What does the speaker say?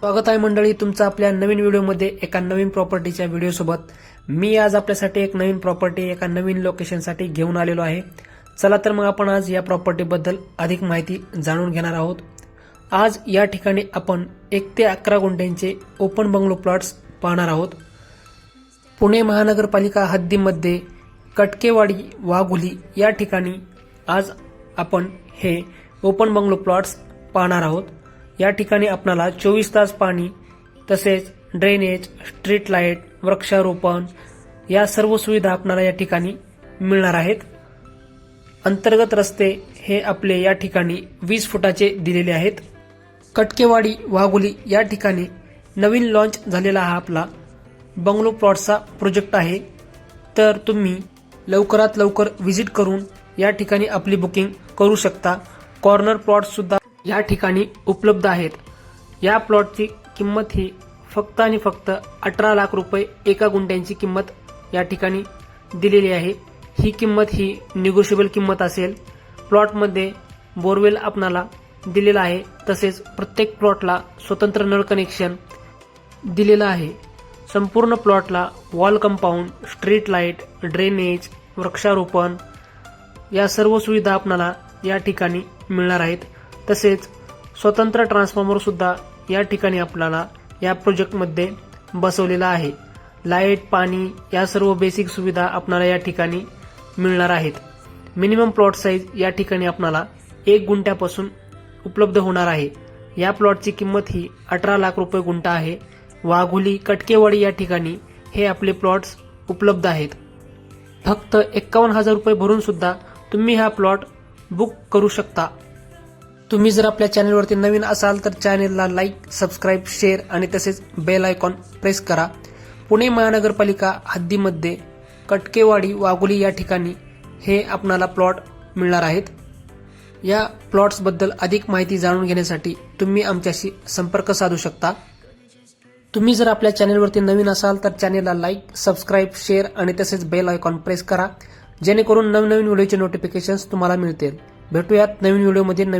स्वागत आहे मंडळी तुमचं आपल्या नवीन व्हिडिओमध्ये एका नवीन प्रॉपर्टीच्या व्हिडिओसोबत. मी आज आपल्यासाठी एक नवीन प्रॉपर्टी एका नवीन लोकेशनसाठी घेऊन आलेलो आहे. चला तर मग आपण आज या प्रॉपर्टीबद्दल अधिक माहिती जाणून घेणार आहोत. आज या ठिकाणी आपण एक ते अकरा गुंठ्यांचे ओपन बंगलो प्लॉट्स पाहणार आहोत. पुणे महानगरपालिका हद्दीमध्ये कटकेवाडी वाघुली या ठिकाणी आज आपण हे ओपन बंगलो प्लॉट्स पाहणार आहोत. या ठिकाणी आपणाला चोवीस तास पाणी तसेच ड्रेनेज स्ट्रीट लाइट वृक्षारोपण या सर्व सुविधा आपणाला या ठिकाणी मिळणार आहेत. अंतर्गत रस्ते हे आपले या ठिकाणी वीस फुटाचे दिलेले आहेत. कटकेवाडी वाघोली या ठिकाणी नवीन लॉन्च झालेला हा आपला बंगलो प्लॉटचा प्रोजेक्ट आहे. तर तुम्ही लवकरात लवकर व्हिजिट करून या ठिकाणी आपली बुकिंग करू शकता. कॉर्नर प्लॉट सुद्धा या ठिकाणी उपलब्ध आहेत. या प्लॉटची किंमत ही फक्त आणि फक्त अठरा लाख रुपये एका गुंट्यांची किंमत या ठिकाणी दिलेली आहे. ही किंमत ही निगोशिएबल किंमत असेल. प्लॉटमध्ये बोरवेल आपणाला दिलेला आहे. तसेच प्रत्येक प्लॉटला स्वतंत्र नळ कनेक्शन दिलेलं आहे. संपूर्ण प्लॉटला wall compound street light drainage वृक्षारोपण या सर्व सुविधा आपणाला या ठिकाणी मिळणार आहेत. तसेच स्वतंत्र ट्रान्सफॉर्मरसुद्धा या ठिकाणी आपल्याला या प्रोजेक्टमध्ये बसवलेला आहे. लाइट पाणी या सर्व बेसिक सुविधा आपणाला या ठिकाणी मिळणार आहेत. मिनिमम प्लॉट साईज या ठिकाणी आपणाला एक गुंठ्यापासून उपलब्ध होणार आहे. या प्लॉटची किंमत ही अठरा लाख रुपये गुंठा आहे. वाघोली कटकेवाडी या ठिकाणी हे आपले प्लॉट्स उपलब्ध आहेत. फक्त एक्कावन्न हजार रुपये भरून सुद्धा तुम्ही हा प्लॉट बुक करू शकता. तुम्ही जर आपल्या चॅनलवरती नवीन असाल तर चॅनेलला लाईक सबस्क्राईब शेअर आणि तसेच बेल आयकॉन प्रेस करा. पुणे महानगरपालिका हद्दीमध्ये कटकेवाडी वाघोली या ठिकाणी हे आपणाला प्लॉट मिळणार आहेत. या प्लॉट्सबद्दल अधिक माहिती जाणून घेण्यासाठी तुम्ही आमच्याशी संपर्क साधू शकता. तुम्ही जर आपल्या चॅनेलवरती नवीन असाल तर चॅनेलला लाईक सबस्क्राईब शेअर आणि तसेच बेल आयकॉन प्रेस करा. जेणेकरून नवनवीन व्हिडिओचे नोटिफिकेशन्स तुम्हाला मिळतील. भेटूयात नवीन व्हिडिओमध्ये नवीन